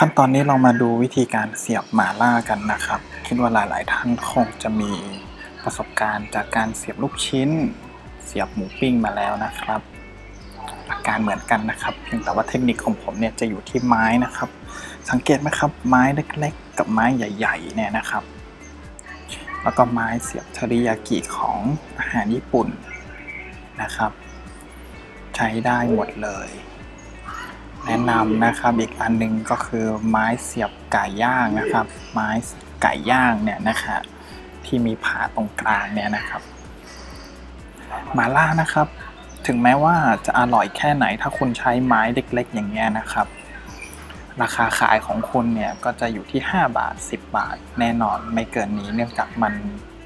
ขั้นตอนนี้เรามาดูวิธีการเสียบหมาล่ากันนะครับ คิดว่าหลาย ๆ ท่านคงจะมีประสบการณ์จากการเสียบลูกชิ้น เสียบหมูปิ้งมาแล้วนะครับหลักการเหมือนกันนะครับ เพียงแต่ว่าเทคนิคของผมเนี่ยจะอยู่ที่ไม้นะครับ สังเกตไหมครับ ไม้เล็ก ๆ กับไม้ใหญ่ ๆ เนี่ยนะครับ แล้วก็ไม้เสียบทอริยากิของอาหารญี่ปุ่นนะครับ ใช้ได้หมดเลย แนะนำนะครับอีกอันหนึงก็คือไม้เสียบไก่ย่างนะครับ ไม้ไก่ย่างเนี่ยนะครับที่มีผาตรงกลางเนี่ยนะครับมาล่านะครับ ถึงแม้ว่าจะอร่อยแค่ไหนถ้าคุณใช้ไม้เล็ก ๆ อย่างเงี้ยนะครับ ราคาขายของคุณเนี่ยก็จะอยู่ที่ 5 บาท 10 บาท แน่นอนไม่เกินนี้เนื่องจากมัน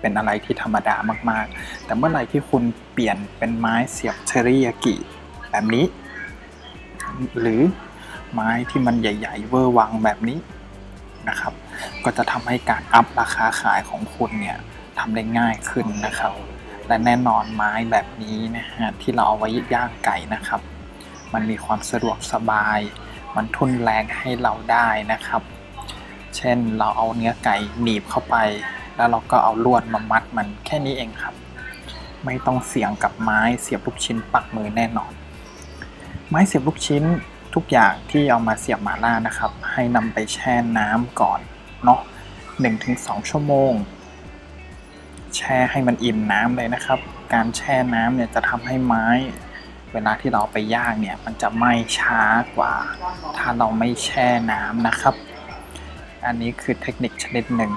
เป็นอะไรที่ธรรมดามากๆ แต่เมื่อไหร่ที่คุณเปลี่ยนเป็นไม้เสียบเทอริยากิแบบนี้ หรือไม้ที่มันใหญ่ ๆ เวอร์วังแบบนี้นะครับ ก็จะทำให้การอัพราคาขายของคุณเนี่ยทำได้ง่ายขึ้นนะครับ และแน่นอนไม้แบบนี้นะฮะที่เราเอาไว้ย่างไก่นะครับ มันมีความสะดวกสบาย มันทุนแรงให้เราได้นะครับ เช่นเราเอาเนื้อไก่หนีบเข้าไป แล้วเราก็เอาลวดมามัดมันแค่นี้เองครับ ไม่ต้องเสี่ยงกับไม้เสียบลูกชิ้นปักมือแน่นอน ไม้เสียบลูกชิ้นทุกอย่างที่เอามาเสียบหมาล่านะครับ ให้นำไปแช่น้ำก่อนเนาะ1-2 ชั่วโมง แช่ให้มันอิ่มน้ำเลยนะครับ การแช่น้ำเนี่ยจะทำให้ไม้ เวลาที่เราไปย่างเนี่ยมันจะไหม้ช้ากว่า ถ้าเราไม่แช่น้ำนะครับ อันนี้คือเทคนิคชนิดหนึ่ง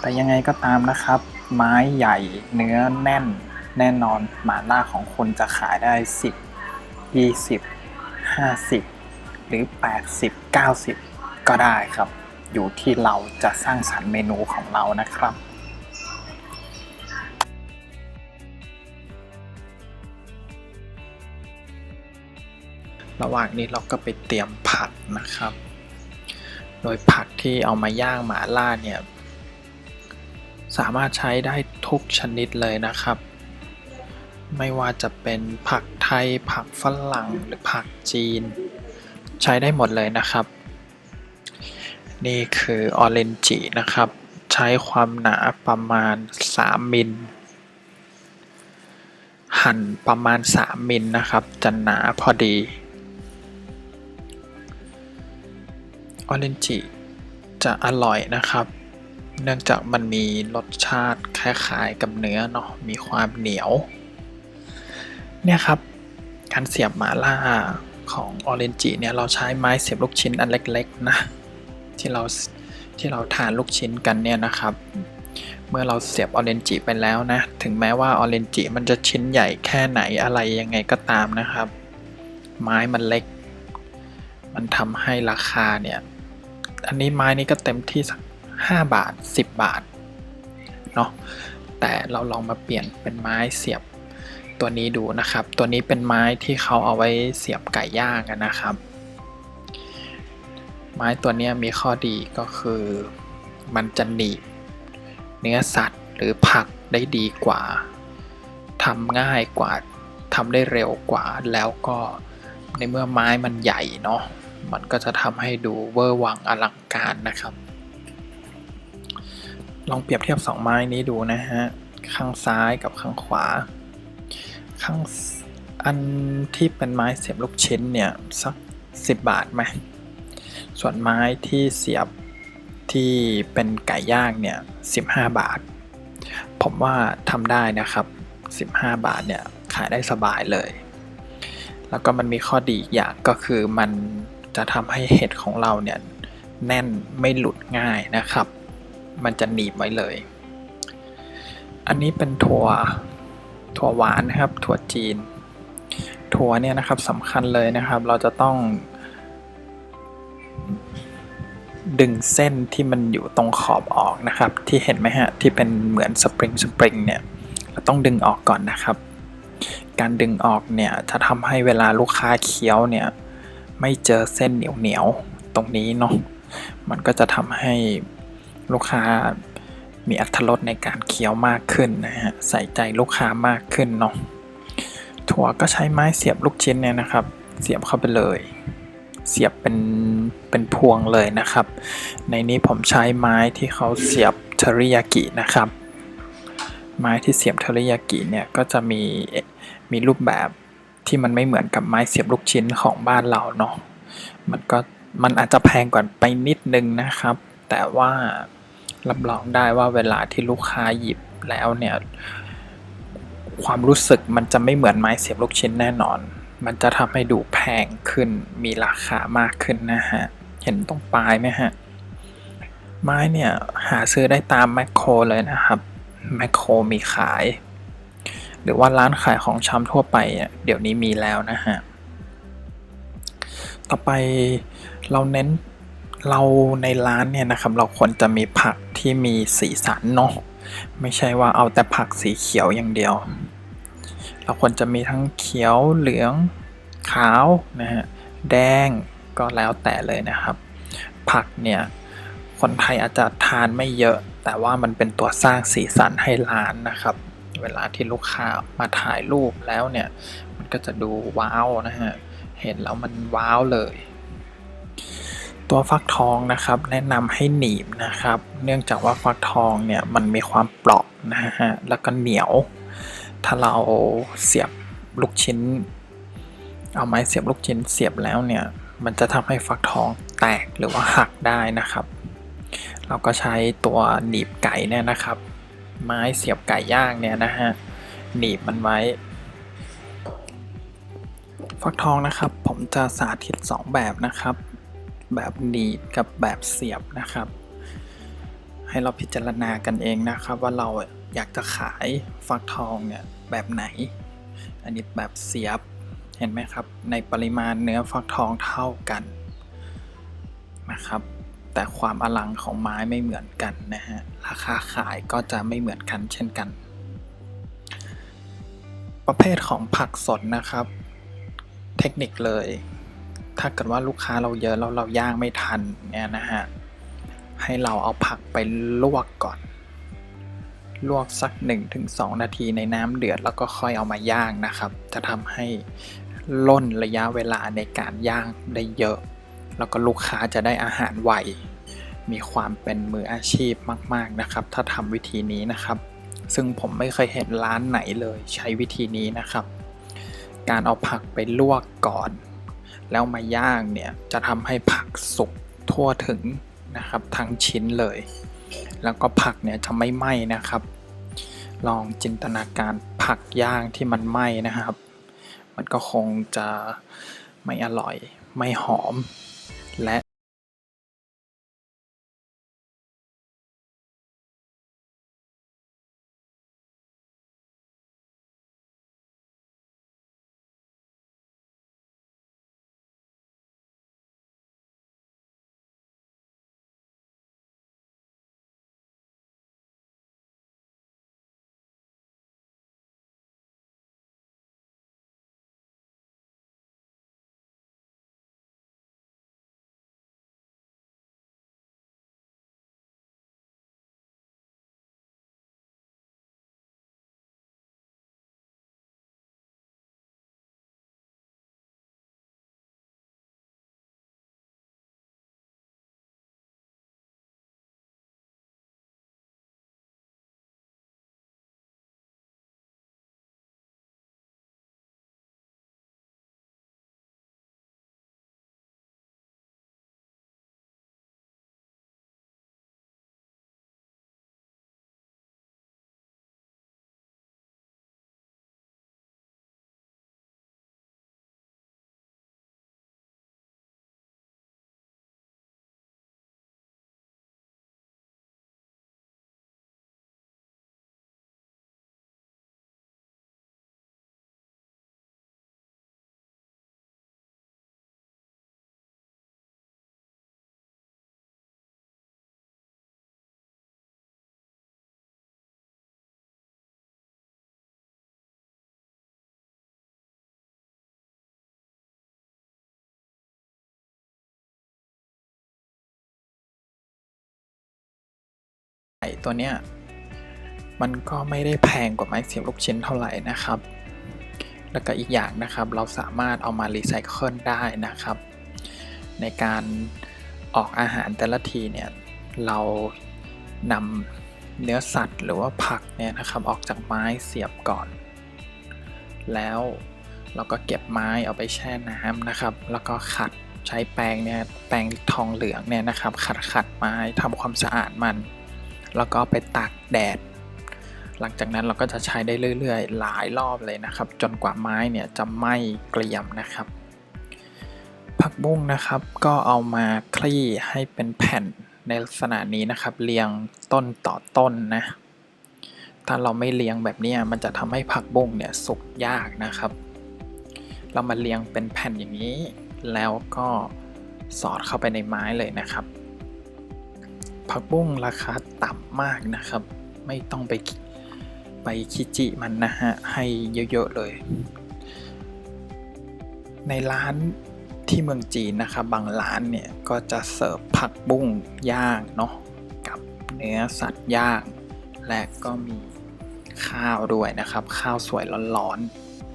แต่ยังไงก็ตามนะครับ ไม้ใหญ่เนื้อแน่นแน่นอนหมาล่าของคุณจะขายได้ 10 20 50 หรือ 80 90 ก็ได้ครับ อยู่ที่เราจะสร้างสรรค์เมนูของเรานะครับระหว่างนี้เราก็ไปเตรียมผักนะครับ โดยผักที่เอามาย่างหมาล่าเนี่ย สามารถใช้ได้ทุกชนิดเลยนะครับ ไม่ว่าจะเป็นผักไทย ผักฝรั่งหรือผักจีน ใช้ได้หมดเลยนะครับ นี่คือออเรนจินะครับ ใช้ความหนาประมาณ 3 มิล หั่นประมาณ 3 มิลนะครับ จะหนาพอดีออเรนจิจะอร่อยนะครับ เนื่องจากมันมีรสชาติคล้ายๆกับเนื้อเนาะ มีความเหนียว เนี่ยครับ การเสียบหมาล่าของออเรนจิเนี่ยเราใช้ไม้เสียบลูกชิ้นอันเล็กๆนะที่เราที่เราทานลูกชิ้นกันเนี่ยนะครับ เมื่อเราเสียบออเรนจิไปแล้วนะ ถึงแม้ว่าออเรนจิมันจะชิ้นใหญ่แค่ไหนอะไรยังไงก็ตามนะครับ ไม้มันเล็ก มันทำให้ราคาเนี่ย อันนี้ไม้นี้ก็เต็มที่สัก5บาท 10 บาทเนาะแต่เราลองมาเปลี่ยนเป็นไม้เสียบ ตัวนี้ดูนะครับ ตัวนี้เป็นไม้ที่เขาเอาไว้เสียบไก่ย่างนนะครับ ไม้ตัวนี้มีข้อดีก็คือมันจะหนีบเนื้อสัตว์หรือผักได้ดีกว่าทำง่ายกว่าทำได้เร็วกว่าแล้วก็ในเมื่อไม้มันใหญ่เนาะมันก็จะทำให้ดูเวอร์วังอลังการนะครับ ลองเปรียบเทียบสองไม้นี้ดูนะฮะ ข้างซ้ายกับข้างขวา ข้างอันที่เป็นไม้เสียบลูกชิ้นเนี่ยสัก 10 บาทไหมส่วนไม้ที่เสียบที่เป็นไก่ย่างเนี่ย15 บาท ผมว่าทำได้นะครับ 15 บาทเนี่ยขายได้สบายเลย แล้วก็มันมีข้อดีอีกอย่างก็คือมันจะทำให้เห็ดของเราเนี่ยแน่นไม่หลุดง่ายนะครับ มันจะหนีบไว้เลย อันนี้เป็นถั่ว ถั่วหวานนะครับ ถั่วจีน ถั่วเนี่ยนะครับสำคัญเลยนะครับ เราจะต้อง ดึงเส้นที่มันอยู่ตรงขอบออกนะครับ ที่เห็นไหมฮะ ที่เป็นเหมือนสปริงสปริงเนี่ย เราต้องดึงออกก่อนนะครับ การดึงออกเนี่ยจะทำให้เวลาลูกค้าเคี้ยวเนี่ย ไม่เจอเส้นเหนียวเหนียวตรงนี้เนาะ มันก็จะทำให้ลูกค้า มีอัตรสในการเคี้ยวมากขึ้นนะฮะใส่ใจลูกค้ามากขึ้นเนาะถั่วก็ใช้ไม้เสียบลูกชิ้นเนี่ยนะครับ เสียบเข้าไปเลย เสียบเป็นเป็นพวงเลยนะครับ ในนี้ผมใช้ไม้ที่เขาเสียบเทอริยากินะครับ ไม้ที่เสียบเทอริยากิเนี่ยก็จะมีมีรูปแบบที่มันไม่เหมือนกับไม้เสียบลูกชิ้นของบ้านเราเนาะมันก็มันอาจจะแพงกว่าไปนิดนึงนะครับ แต่ว่า รับรองได้ว่าเวลาที่ลูกค้าหยิบแล้วเนี่ยความรู้สึกมันจะไม่เหมือนไม้เสียบลูกชิ้นแน่นอน มันจะทำให้ดูแพงขึ้น มีราคามากขึ้นนะฮะ เห็นตรงปลายไหมฮะ ไม้เนี่ยหาซื้อได้ตามแมคโครเลยนะครับ แมคโครมีขาย หรือว่าร้านขายของชำทั่วไป เดี๋ยวนี้มีแล้วนะฮะ ต่อไปเราเน้น เราในร้านเนี่ยนะครับ เราควรจะมีผักที่มีสีสันเนาะไม่ใช่ว่าเอาแต่ผักสีเขียวอย่างเดียว เราควรจะมีทั้งเขียวเหลืองขาวนะฮะแดงก็แล้วแต่เลยนะครับ ผักเนี่ยคนไทยอาจจะทานไม่เยอะ แต่ว่ามันเป็นตัวสร้างสีสันให้ร้านนะครับ เวลาที่ลูกค้ามาถ่ายรูปแล้วเนี่ย มันก็จะดูว้าวนะฮะเห็นแล้วมันว้าวเลย ตัวฟักทองนะครับ แนะนำให้หนีบนะครับ เนื่องจากว่าฟักทองเนี่ยมันมีความเปราะนะฮะแล้วก็เหนียว ถ้าเราเสียบลูกชิ้น เอาไม้เสียบลูกชิ้นเสียบแล้วเนี่ยมันจะทำให้ฟักทองแตกหรือว่าหักได้นะครับ เราก็ใช้ตัวหนีบไก่เนี่ยนะครับ ไม้เสียบไก่ย่างเนี่ยนะฮะหนีบมันไว้ฟักทองนะครับ ผมจะสาธิต 2 แบบนะครับ แบบหนีบกับแบบเสียบนะครับ ให้เราพิจารณากันเองนะครับ ว่าเราอยากจะขายฟักทองเนี่ยแบบไหน อันนี้แบบเสียบเห็นไหมครับ ในปริมาณเนื้อฟักทองเท่ากันนะครับ แต่ความอลังของไม้ไม่เหมือนกันนะฮะราคาขายก็จะไม่เหมือนกันเช่นกัน ประเภทของผักสดนะครับ เทคนิคเลย ถ้าเกิดว่าลูกค้าเราเยอะแล้วเราย่างไม่ทันเนี่ยนะฮะ ให้เราเอาผักไปลวกก่อน ลวกสัก 1-2 นาทีในน้ำเดือดแล้วก็ค่อยเอามาย่างนะครับ จะทำให้ล่นระยะเวลาในการย่างได้เยอะ แล้วก็ลูกค้าจะได้อาหารไว มีความเป็นมืออาชีพมาก ๆนะครับ ถ้าทำวิธีนี้นะครับ ซึ่งผมไม่เคยเห็นร้านไหนเลยใช้วิธีนี้นะครับ การเอาผักไปลวกก่อน แล้วมาย่างเนี่ยจะทำให้ผักสุกทั่วถึงนะครับทั้งชิ้นเลย แล้วก็ผักเนี่ยจะไม่ไหม้นะครับ ลองจินตนาการผักย่างที่มันไหม้นะครับ มันก็คงจะไม่อร่อยไม่หอม และ ตัวเนี้ยมันก็ไม่ได้แพงกว่าไม้เสียบลูกชิ้นเท่าไหร่นะครับ แล้วก็อีกอย่างนะครับเราสามารถเอามารีไซเคิลได้นะครับ ในการออกอาหารแต่ละทีเนี่ยเรานำเนื้อสัตว์หรือว่าผักเนี่ยนะครับออกจากไม้เสียบก่อน แล้วเราก็เก็บไม้เอาไปแช่น้ำนะครับ แล้วก็ขัดใช้แปรงเนี่ยแปรงทองเหลืองเนี่ยนะครับ ขัดขัดไม้ทำความสะอาดมัน แล้วก็ไปตากแดด หลังจากนั้นเราก็จะใช้ได้เรื่อยๆ หลายรอบเลยนะครับ จนกว่าไม้เนี่ยจะไหม้เกรียมนะครับ ผักบุ้งนะครับก็เอามาคลี่ให้เป็นแผ่นในลักษณะนี้นะครับ เรียงต้นต่อต้นนะ ถ้าเราไม่เรียงแบบนี้มันจะทำให้ผักบุ้งเนี่ยสุกยากนะครับ เรามาเรียงเป็นแผ่นอย่างนี้ แล้วก็สอดเข้าไปในไม้เลยนะครับ ผักบุ้งราคาต่ำมากนะครับ ไม่ต้องไปไปคิจิมันนะฮะ ให้เยอะ ๆ เลย ในร้านที่เมืองจีนนะครับบางร้านเนี่ย ก็จะเสิร์ฟผักบุ้งย่างเนาะกับเนื้อสัตว์ย่าง และก็มีข้าวด้วยนะครับ ข้าวสวยร้อน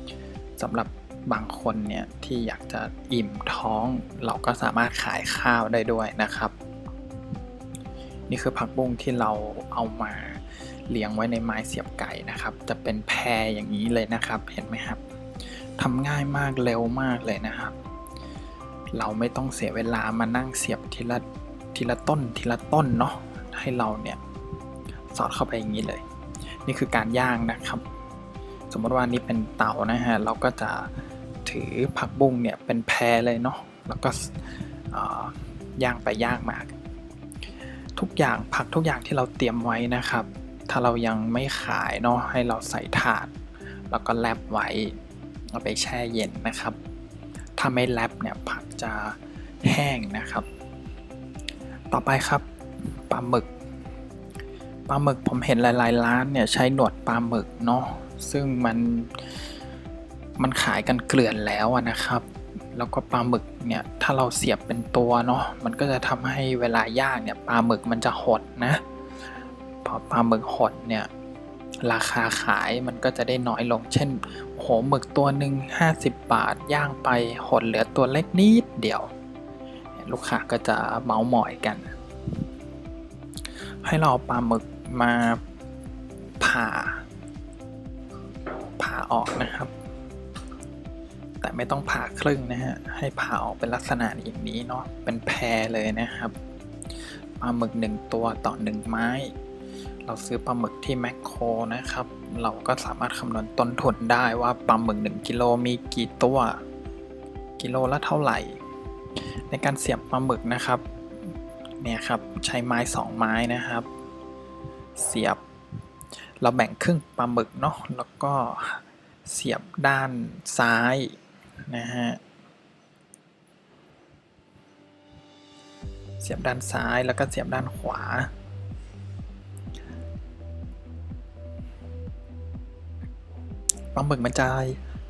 ๆสำหรับบางคนเนี่ยที่อยากจะอิ่มท้องเราก็สามารถขายข้าวได้ด้วยนะครับ นี่คือผักบุ้งที่เราเอามาเลี้ยงไว้ในไม้เสียบไก่นะครับ จะเป็นแพรอย่างนี้เลยนะครับ เห็นไหมครับทำง่ายมากเร็วมากเลยนะครับ เราไม่ต้องเสียเวลามานั่งเสียบทีละทีละต้นทีละต้นเนาะให้เราเนี่ยสอดเข้าไปอย่างนี้เลย นี่คือการย่างนะครับ สมมติว่านี่เป็นเตานะฮะเราก็จะถือผักบุ้งเนี่ยเป็นแพรเลยเนาะแล้วก็ย่างไปย่างมา ทุกอย่างผักทุกอย่างที่เราเตรียมไว้นะครับ ถ้าเรายังไม่ขายเนาะให้เราใส่ถาด แล้วก็แลบไว้เอาไปแช่เย็นนะครับ ถ้าไม่แลบเนี่ยผักจะแห้งนะครับ ต่อไปครับปลาหมึกปลาหมึกผมเห็นหลายๆร้านเนี่ยใช้หนวดปลาหมึกเนาะซึ่งมันมันขายกันเกลื่อนแล้วนะครับ แล้วก็ปลาหมึกเนี่ยถ้าเราเสียบเป็นตัวเนาะมันก็จะทำให้เวลาย่างเนี่ยปลาหมึกมันจะหดนะพอปลาหมึกหดเนี่ยราคาขายมันก็จะได้น้อยลง เช่นโหหมึกตัวหนึ่ง50 บาทย่างไปหดเหลือตัวเล็กนิดเดียว ลูกค้าก็จะเมาหมอยกัน ให้เราปลาหมึกมาผ่าผ่าออกนะครับ แต่ไม่ต้องผ่าครึ่งนะฮะ ให้ผ่าออกเป็นลักษณะอย่างนี้เนาะ เป็นแพรเลยนะครับ ปลาหมึกหนึ่งตัวต่อหนึ่งไม้ เราซื้อปลาหมึกที่แมคโครนะครับ เราก็สามารถคำนวณต้นทุนได้ว่าปลาหมึก 1 กิโลมีกี่ตัว กิโลละเท่าไหร่ ในการเสียบปลาหมึกนะครับ เนี่ยครับใช้ไม้ 2 ไม้นะครับ เสียบ เราแบ่งครึ่งปลาหมึกเนาะ แล้วก็เสียบด้านซ้าย นะฮะ เสียบด้านซ้ายแล้วก็เสียบด้านขวา ปลาหมึกมันจะ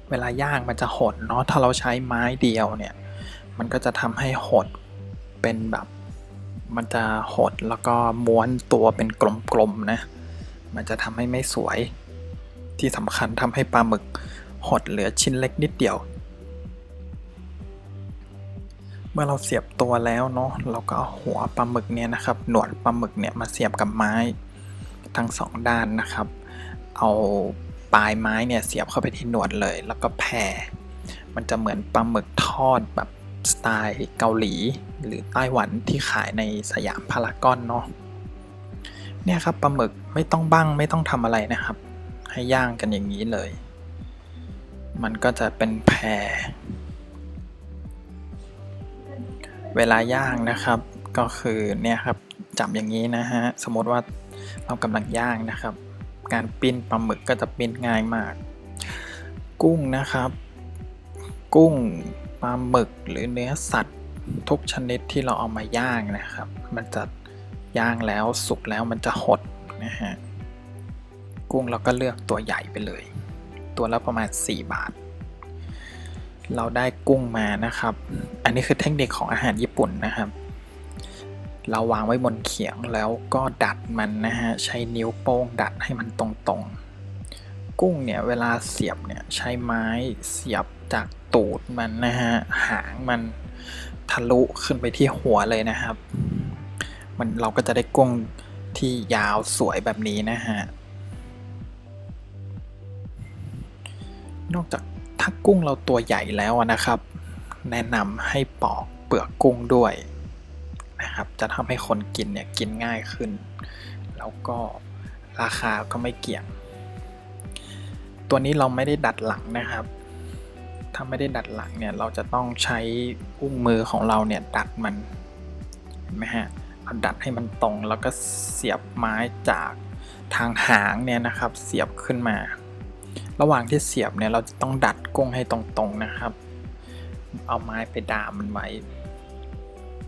เวลาย่างมันจะหดเนาะ ถ้าเราใช้ไม้เดียวเนี่ย มันก็จะทำให้หดเป็นแบบมันจะหดแล้วก็ม้วนตัวเป็นกลมๆนะ มันจะทำให้ไม่สวย ที่สำคัญทำให้ปลาหมึกหดเหลือชิ้นเล็กนิดเดียว มื่อเราเสียบตัวแล้วเนาะเราก็เอาหัวปลาหมึกเนี่ยนะครับ หนวดปลาหมึกเนี่ยมาเสียบกับไม้ทั้งสองด้านนะครับ เอาปลายไม้เนี่ยเสียบเข้าไปที่หนวดเลย แล้วก็แผ่มันจะเหมือนปลาหมึกทอดแบบสไตล์เกาหลี หรือไต้หวันที่ขายในสยามพารากอนเนาะเนี่ยครับปลาหมึกไม่ต้องบ้างไม่ต้องทำอะไรนะครับ ให้ย่างกันอย่างนี้เลย มันก็จะเป็นแพร เวลาย่างนะครับก็คือเนี่ยครับจับอย่างนี้นะฮะสมมติว่าเรากำลังย่างนะครับ การปิ้นปลาหมึกก็จะปิ้นง่ายมาก กุ้งนะครับ กุ้งปลาหมึกหรือเนื้อสัตว์ทุกชนิดที่เราเอามาย่างนะครับ มันจะย่างแล้วสุกแล้วมันจะหดนะฮะกุ้งเราก็เลือกตัวใหญ่ไปเลย ตัวละประมาณ 4 บาท เราได้กุ้งมานะครับ อันนี้คือเทคนิคของอาหารญี่ปุ่นนะครับ เราวางไว้บนเขียงแล้วก็ดัดมันนะฮะ ใช้นิ้วโป้งดัดให้มันตรงๆ กุ้งเนี่ยเวลาเสียบเนี่ยใช้ไม้เสียบจากตูดมันนะฮะ หางมันทะลุขึ้นไปที่หัวเลยนะครับ มันเราก็จะได้กุ้งที่ยาวสวยแบบนี้นะฮะ นอกจาก กุ้งเราตัวใหญ่แล้วนะครับ แนะนำให้ปอกเปลือกกุ้งด้วยนะครับ จะทำให้คนกินเนี่ยกินง่ายขึ้น แล้วก็ราคาก็ไม่เกี่ยง ตัวนี้เราไม่ได้ดัดหลังนะครับ ถ้าไม่ได้ดัดหลังเนี่ยเราจะต้องใช้อุ้งมือของเราเนี่ยดัดมันเห็นไหมฮะเราดัดให้มันตรงแล้วก็เสียบไม้จากทางหางเนี่ยนะครับ เสียบขึ้นมา ระหว่างที่เสียบเนี่ยเราจะต้องดัดกุ้งให้ตรงๆนะครับ เอาไม้ไปดามมันไว้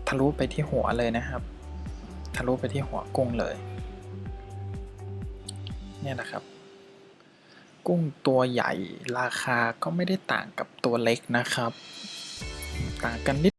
ทะลุไปที่หัวเลยนะครับ ทะลุไปที่หัวกุ้งเลย เนี่ยนะครับ กุ้งตัวใหญ่ราคาก็ไม่ได้ต่างกับตัวเล็กนะครับ ต่างกันนิด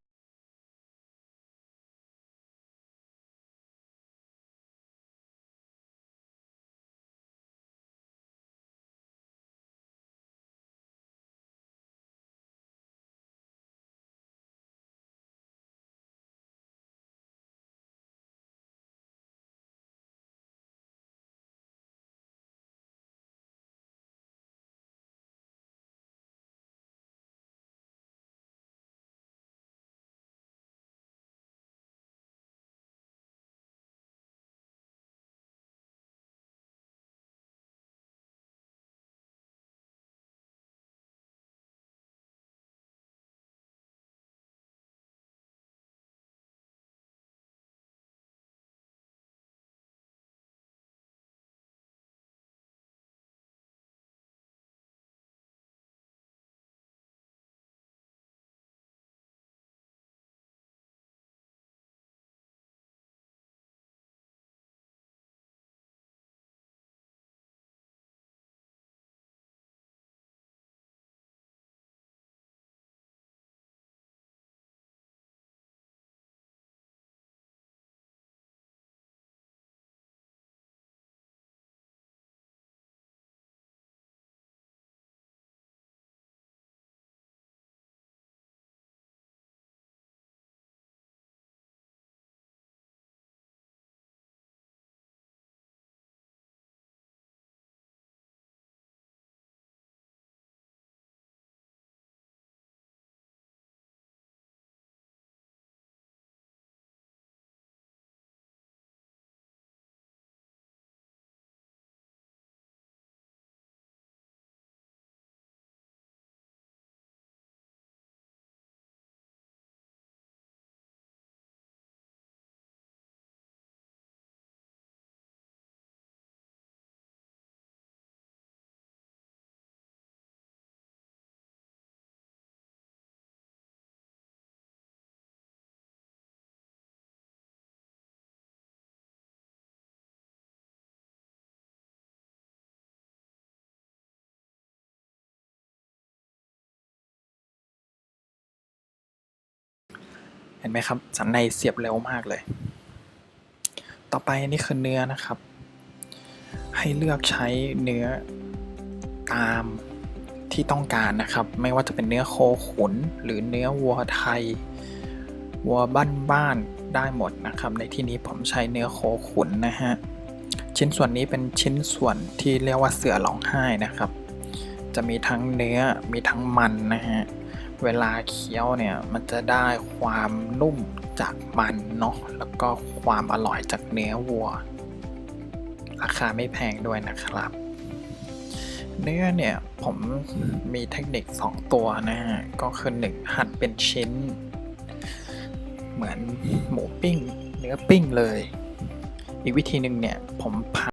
เห็นไหมครับ สันในเสียบเร็วมากเลย ต่อไปนี่คือเนื้อนะครับ ให้เลือกใช้เนื้อตามที่ต้องการนะครับ ไม่ว่าจะเป็นเนื้อโคขุน หรือเนื้อวัวไทย วัวบ้านๆได้หมดนะครับ ในที่นี้ผมใช้เนื้อโคขุนนะฮะ ชิ้นส่วนนี้เป็นชิ้นส่วนที่เรียกว่าเสือร้องไห้นะครับ จะมีทั้งเนื้อมีทั้งมันนะฮะ เวลาเคี้ยวเนี่ยมันจะได้ความนุ่มจากมันเนาะแล้วก็ความอร่อยจากเนื้อวัว ราคาไม่แพงด้วยนะครับ เนื้อเนี่ยผมมีเทคนิค 2 ตัวนะฮะก็คือ1หั่นเป็นชิ้น เหมือนหมูปิ้ง เนื้อปิ้งเลย อีกวิธีหนึ่งเนี่ยผมผ่า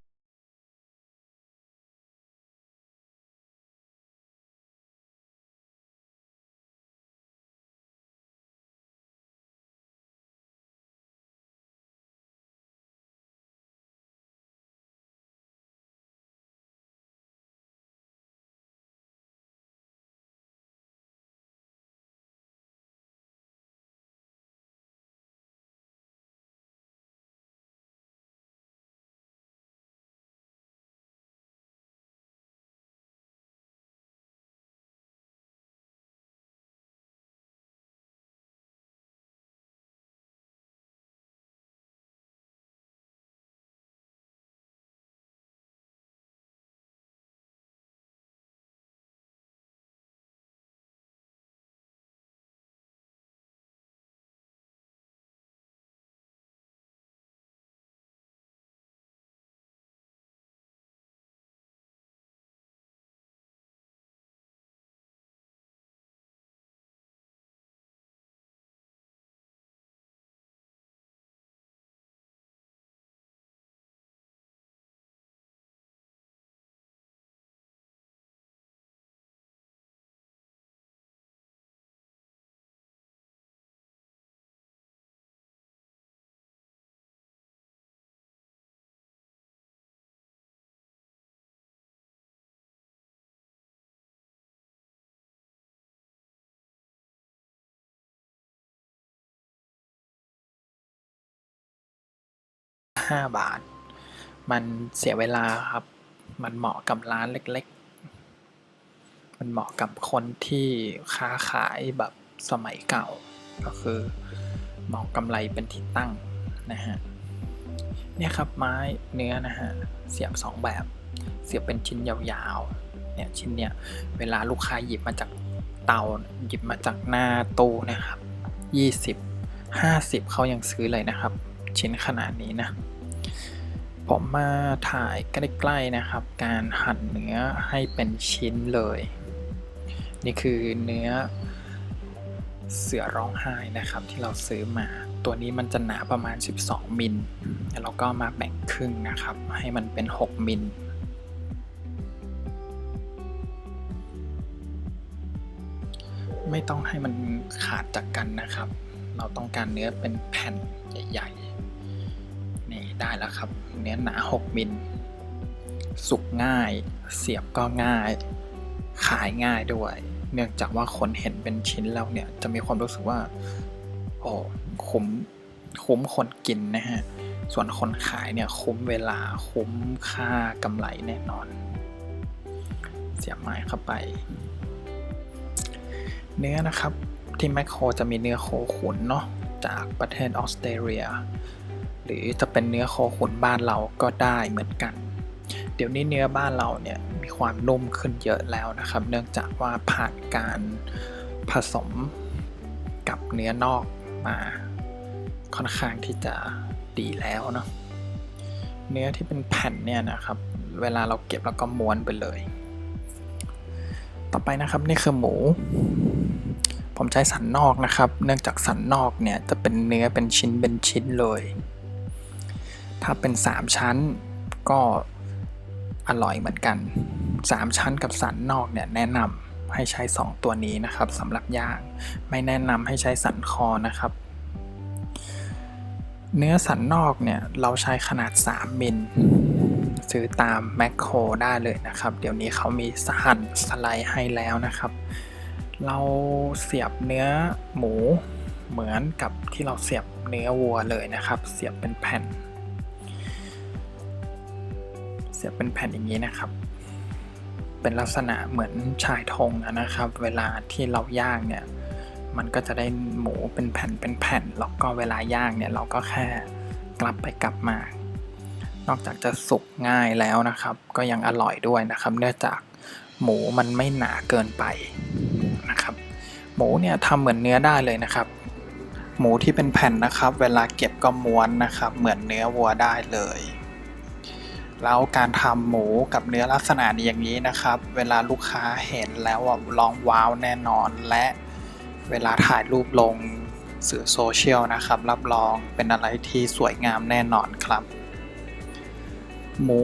5 บาท มันเสียเวลาครับ มันเหมาะกับร้านเล็กๆ มันเหมาะกับคนที่ค้าขายแบบสมัยเก่า ก็คือมองกำไรเป็นที่ตั้งนะฮะ เนี่ยครับไม้เนื้อนะฮะ เสียบสองแบบ เสียบเป็นชิ้นยาวๆ เนี่ยชิ้นเนี่ยเวลาลูกค้าหยิบมาจากเตาหยิบมาจากหน้าตู้นะครับ 20 50 เขายังซื้อเลยนะครับ ชิ้นขนาดนี้นะ ผมมาถ่ายใกล้ๆนะครับ การหั่นเนื้อให้เป็นชิ้นเลย นี่คือเนื้อเสือร้องไห้นะครับที่เราซื้อมา ตัวนี้มันจะหนาประมาณ 12 มิลแล้วเราก็มาแบ่งครึ่งนะครับ ให้มันเป็น 6 มิลไม่ต้องให้มันขาดจากกันนะครับ เราต้องการเนื้อเป็นแผ่นใหญ่ ๆ ได้แล้วครับ เนื้อหนา 6 มิล สุกง่าย เสียบก็ง่าย ขายง่ายด้วย เนื่องจากว่าคนเห็นเป็นชิ้นแล้วเนี่ย จะมีความรู้สึกว่า โอ้คุ้มคุ้มคนกินนะฮะ ส่วนคนขายเนี่ยคุ้มเวลาคุ้มค่ากำไรแน่นอน เสียบไม้เข้าไป เนื้อนะครับที่แมคโครจะมีเนื้อโคขุนเนาะจากประเทศออสเตรเลีย หรือจะเป็นเนื้อโคขุนบ้านเราก็ได้เหมือนกัน เดี๋ยวนี้เนื้อบ้านเราเนี่ยมีความนุ่มขึ้นเยอะแล้วนะครับ เนื่องจากว่าผ่านการผสมกับเนื้อนอกมาค่อนข้างที่จะดีแล้วเนาะเนื้อที่เป็นแผ่นเนี่ยนะครับ เวลาเราเก็บแล้วก็ม้วนไปเลย ต่อไปนะครับนี่คือหมู ผมใช้สันนอกนะครับ เนื่องจากสันนอกเนี่ยจะเป็นเนื้อเป็นชิ้นเป็นชิ้นเลย ถ้าเป็น 3 ชั้นก็อร่อยเหมือนกัน 3 ชั้นกับสันนอกเนี่ยแนะนำให้ใช้ 2 ตัวนี้นะครับสำหรับย่าง ไม่แนะนำให้ใช้สันคอนะครับ เนื้อสันนอกเนี่ยเราใช้ขนาด 3 มิลซื้อตามแมคโครได้เลยนะครับ เดี๋ยวนี้เขามีหั่นสไลด์ให้แล้วนะครับ เราเสียบเนื้อหมูเหมือนกับที่เราเสียบเนื้อวัวเลยนะครับ เสียบเป็นแผ่น เสียบเป็นแผ่นอย่างนี้นะครับ เป็นลักษณะเหมือนชายธงนะครับ เวลาที่เราย่างเนี่ย มันก็จะได้หมูเป็นแผ่นเป็นแผ่น แล้วก็เวลาย่างเนี่ยเราก็แค่กลับไปกลับมา นอกจากจะสุกง่ายแล้วนะครับ ก็ยังอร่อยด้วยนะครับ เนื่องจากหมูมันไม่หนาเกินไปนะครับ หมูเนี่ยทำเหมือนเนื้อได้เลยนะครับหมูที่เป็นแผ่นนะครับ เวลาเก็บก็ม้วนนะครับ เหมือนเนื้อวัวได้เลย แล้วการทำหมูกับเนื้อลักษณะอย่างนี้นะครับ เวลาลูกค้าเห็นแล้วร้องว้าวแน่นอนและเวลาถ่ายรูปลงสื่อโซเชียลนะครับ รับรองเป็นอะไรที่สวยงามแน่นอนครับ หมู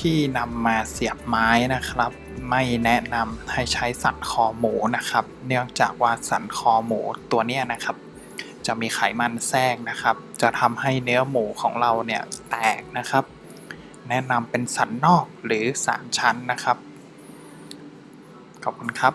ที่นำมาเสียบไม้นะครับ ไม่แนะนำให้ใช้สันคอหมูนะครับ เนื่องจากว่าสันคอหมูตัวนี้นะครับ จะมีไขมันแทรกนะครับ จะทำให้เนื้อหมูของเราเนี่ยแตกนะครับ แนะนำเป็นสันนอกหรือ 3 ชั้นนะครับ ขอบคุณครับ